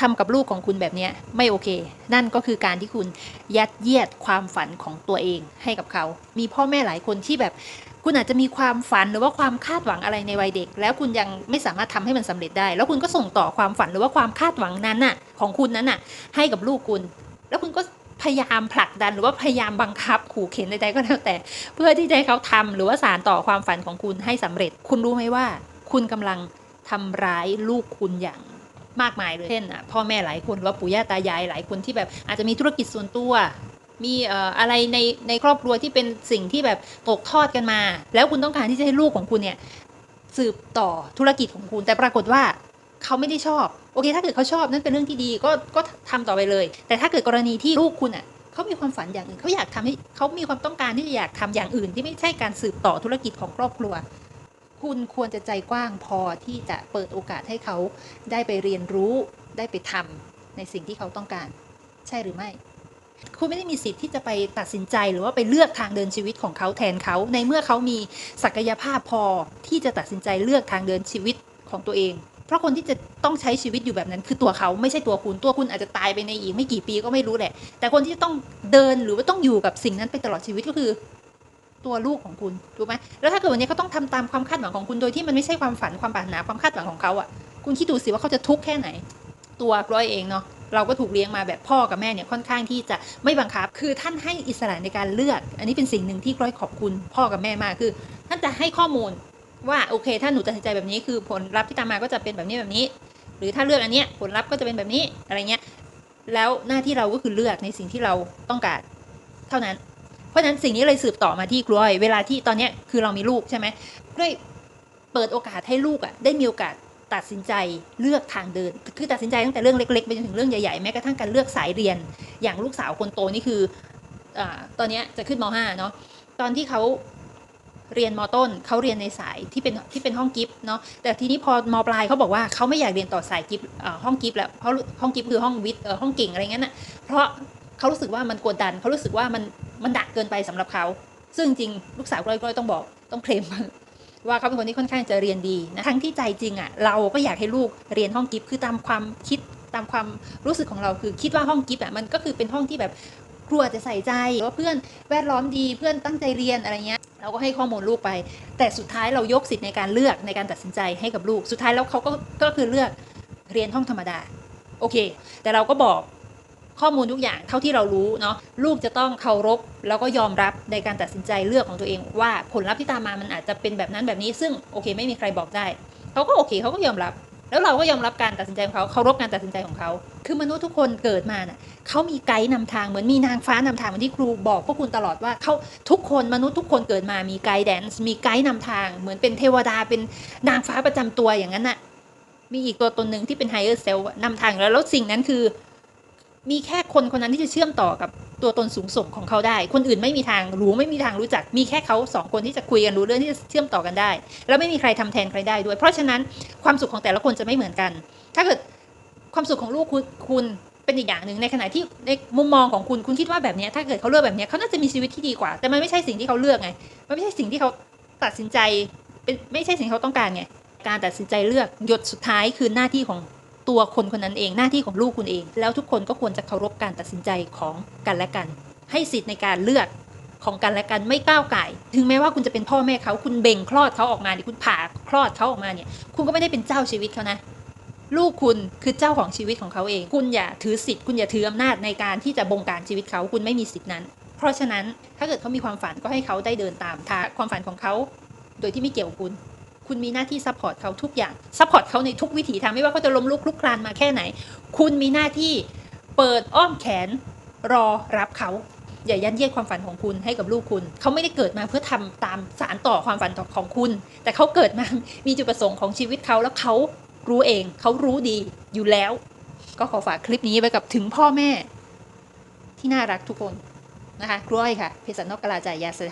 ทำกับลูกของคุณแบบนี้ไม่โอเค นั่นก็คือการที่คุณยัดเยียดความฝันของตัวเองให้กับเขา มีพ่อแม่หลายคนที่แบบ คุณอาจจะมีความฝันหรือว่าความคาดหวังอะไรในวัยเด็ก แล้วคุณยังไม่สามารถทำให้มันสำเร็จได้ แล้วคุณก็ส่งต่อความฝันหรือว่าความคาดหวังนั้นน่ะ ของคุณนั้นน่ะ ให้กับลูกคุณ แล้วคุณก็พยายามผลักดันหรือว่าพยายามบังคับขู่เข็นใดๆก็แล้วแต่ เพื่อที่จะให้เขาทำหรือว่าสารต่อความฝันของคุณให้สำเร็จ คุณรู้ไหมว่า คุณกำลังทำร้ายลูกคุณอย่าง มากมายเลย เช่นอะพ่อแม่หลายคนหรือว่าปู่ย่าตายายหลายคนที่แบบอาจจะมีธุรกิจส่วนตัว มีเอ่ออะไรในในครอบครัวที่เป็นสิ่งที่แบบตกทอดกันมา แล้วคุณต้องการที่จะให้ลูกของคุณเนี่ยสืบต่อธุรกิจของคุณ แต่ปรากฏว่าเขาไม่ได้ชอบโอเค ถ้าเกิดเขาชอบนั่นเป็นเรื่องที่ดีก็ก็ทำต่อไปเลย แต่ถ้าเกิดกรณีที่ลูกคุณอะเขามีความฝันอย่างอื่นเขาอยากทำให้เขามีความต้องการที่จะอยากทำอย่างอื่น ที่ไม่ใช่การสืบต่อธุรกิจของครอบครัว คุณควรจะใจกว้างพอที่จะเปิดโอกาสให้เขาได้ไปเรียนรู้ได้ไปทำในสิ่งที่เขาต้องการ ใช่หรือไม่ คุณไม่ได้มีสิทธิ์ที่จะไปตัดสินใจหรือว่าไปเลือกทางเดินชีวิตของเขาแทนเขา ในเมื่อเขามีศักยภาพพอที่จะตัดสินใจเลือกทางเดินชีวิตของตัวเองเพราะคนที่จะต้องใช้ชีวิตอยู่แบบนั้น คือตัวเขาไม่ใช่ตัวคุณตัวคุณอาจจะตายไปในอีกไม่กี่ปีก็ไม่รู้แหละ แต่คนที่จะต้องเดินหรือว่าต้องอยู่กับสิ่งนั้นไปตลอดชีวิตก็คือ ตัวลูกของคุณถูกไหมแล้วถ้าเกิดวันนี้เขาต้องทำตามความคาดหวังของคุณโดยที่มันไม่ใช่ความฝันความปรารถนาความคาดหวังของเขาอะคุณคิดดูสิว่าเขาจะทุกข์แค่ไหน ตัวกล้อยเองเนาะเราก็ถูกเลี้ยงมาแบบพ่อกับแม่เนี่ยค่อนข้างที่จะไม่บังคับ คือท่านให้อิสระในการเลือก อันนี้เป็นสิ่งหนึ่งที่กล้อยขอบคุณพ่อกับแม่มากคือ ท่านจะให้ข้อมูลว่าโอเค ถ้าหนูตัดสินใจแบบนี้คือผลลัพธ์ที่ตามมาก็จะเป็นแบบนี้แบบนี้ หรือถ้าเลือกอันเนี้ยผลลัพธ์ก็จะเป็นแบบนี้อะไรเงี้ยแล้วหน้าที่เราก็คือเลือกในสิ่งที่เราต้องการเท่านั้น เพราะฉะนั้นสิ่งนี้เลยสืบต่อมาที่กล้วยเวลาที่ตอนนี้คือเรามีลูกใช่ไหมกล้วยเปิดโอกาสให้ลูกอะได้มีโอกาสตัดสินใจเลือกทางเดิน คือตัดสินใจตั้งแต่เรื่องเล็กๆไปจนถึงเรื่องใหญ่ๆแม้กระทั่งการเลือกสายเรียน อย่างลูกสาวคนโตนี่คืออตอนนี้จะขึ้นม .5 เนาะตอนที่เขาเรียนมต้นเขาเรียนในสายที่เป็นที่เป็นห้องกิฟต์เนาะแต่ทีนี้พอมปลายเขาบอกว่าเขาไม่อยากเรียนต่อสายกิฟต์ห้องกิฟต์แล้วเพราะห้องกิฟต์คือห้องวิทย์ห้องเก่งอะไรเงี้ยน่ะเพราะเขารู้สึกว่ามันกดดันเขารู้สึกว่ามัน มันดักเกินไปสำหรับเขา ซึ่งจริงลูกสาวก้อยก็ต้องบอกต้องเคลมว่าเขาเป็นคนที่ค่อนข้างจะเรียนดีนะทั้งที่ใจจริงอะเราก็อยากให้ลูกเรียนห้องกิฟต์คือตามความคิดตามความรู้สึกของเราคือคิดว่าห้องกิฟต์อะมันก็คือเป็นห้องที่แบบครูอาจจะใส่ใจว่าเพื่อนแวดล้อมดีเพื่อนตั้งใจเรียนอะไรเงี้ยเราก็ให้ข้อมูลลูกไป แต่สุดท้ายเรายกสิทธิ์ในการเลือกในการตัดสินใจให้กับลูก สุดท้ายแล้วเขาก็ก็คือเลือกเรียนห้องธรรมดาโอเค แต่เราก็บอก ข้อมูลทุกอย่างเท่าที่เรารู้เนาะลูกจะต้องเคารพแล้วก็ยอมรับในการตัดสินใจเลือกของตัวเอง ว่าผลลัพธ์ที่ตามมามันอาจจะเป็นแบบนั้นแบบนี้ ซึ่งโอเค ไม่มีใครบอกได้เขาก็โอเคเขาก็ยอมรับ แล้วเราก็ยอมรับการตัดสินใจของเขาเคารพการตัดสินใจของเขา คือมนุษย์ทุกคนเกิดมาเน่ะเขามีไกด์นำทางเหมือนมีนางฟ้านำทางเหมือนที่ครูบอกพวกคุณตลอดว่าเขาทุกคนมนุษย์ทุกคนเกิดมามีไกด์แดนซ์มีไกด์นำทาง เหมือนเป็นเทวดาเป็นนางฟ้าประจำตัวอย่างนั้นน่ะมีอีกตัวตนหนึ่งที่เป็นไฮเออร์เซลนำทางแล้วแล้วสิ่งนั้นคือ มีแค่คนคนนั้นที่จะเชื่อมต่อกับตัวตนสูงส่งของเขาได้ คนอื่นไม่มีทางรู้ไม่มีทางรู้จัก มีแค่เขาสองคนที่จะคุยกันรู้เรื่องที่จะเชื่อมต่อกันได้ แล้วไม่มีใครทำแทนใครได้ด้วย เพราะฉะนั้นความสุขของแต่ละคนจะไม่เหมือนกัน ถ้าเกิดความสุขของลูกคุณคณเป็นอีกอย่างหนึ่งในขณะที่ในมุมมองของคุณคุณคิดว่าแบบนี้ถ้าเกิดเขาเลือกแบบนี้เขาน่าจะมีชีวิตที่ดีกว่า แต่มันไม่ใช่สิ่งที่เขาเลือกไงมันไม่ใช่สิ่งที่เขาตัดสินใจเป็นไม่ใช่สิ่งที่เขาต้องการไงการตัดสินใจเลือกหยดสุดท้ายคือหน้าที่ของ ตัวคนคนนั้นเองหน้าที่ของลูกคุณเอง แล้วทุกคนก็ควรจะเคารพการตัดสินใจของกันและกัน ให้สิทธิ์ในการเลือกของกันและกันไม่ก้าวไก่ถึงแม้ว่าคุณจะเป็นพ่อแม่เขาคุณเบ่งคลอดเขาออกมาเนี่ยคุณผ่าคลอดเขาออกมาเนี่ย คุณก็ไม่ได้เป็นเจ้าชีวิตเขานะลูกคุณคือเจ้าของชีวิตของเขาเอง คุณอย่าถือสิทธิ์คุณอย่าถืออำนาจในการที่จะบงการชีวิตเขาคุณไม่มีสิทธินั้น เพราะฉะนั้นถ้าเกิดเขามีความฝันก็ให้เขาได้เดินตามทางความฝันของเขา โดยที่ไม่เกี่ยวกับคุณ คุณมีหน้าที่ซัพพอร์ตเขาทุกอย่างซัพพอร์ตเขาในทุกวิถีทางไม่ว่าเขาจะล้มลุกคลุกคลานมาแค่ไหน คุณมีหน้าที่เปิดอ้อมแขนรอรับเขาอย่ายัดเยียดความฝันของคุณให้กับลูกคุณ เขาไม่ได้เกิดมาเพื่อทำตามสารต่อความฝันของคุณ แต่เขาเกิดมามีจุดประสงค์ของชีวิตเขาแล้วเขารู้เองเขารู้ดีอยู่แล้ว ก็ขอฝากคลิปนี้ไว้กับถึงพ่อแม่ที่น่ารักทุกคนนะคะกล้วยค่ะ เพชรสันนอกกลาจ่ายยาเสถ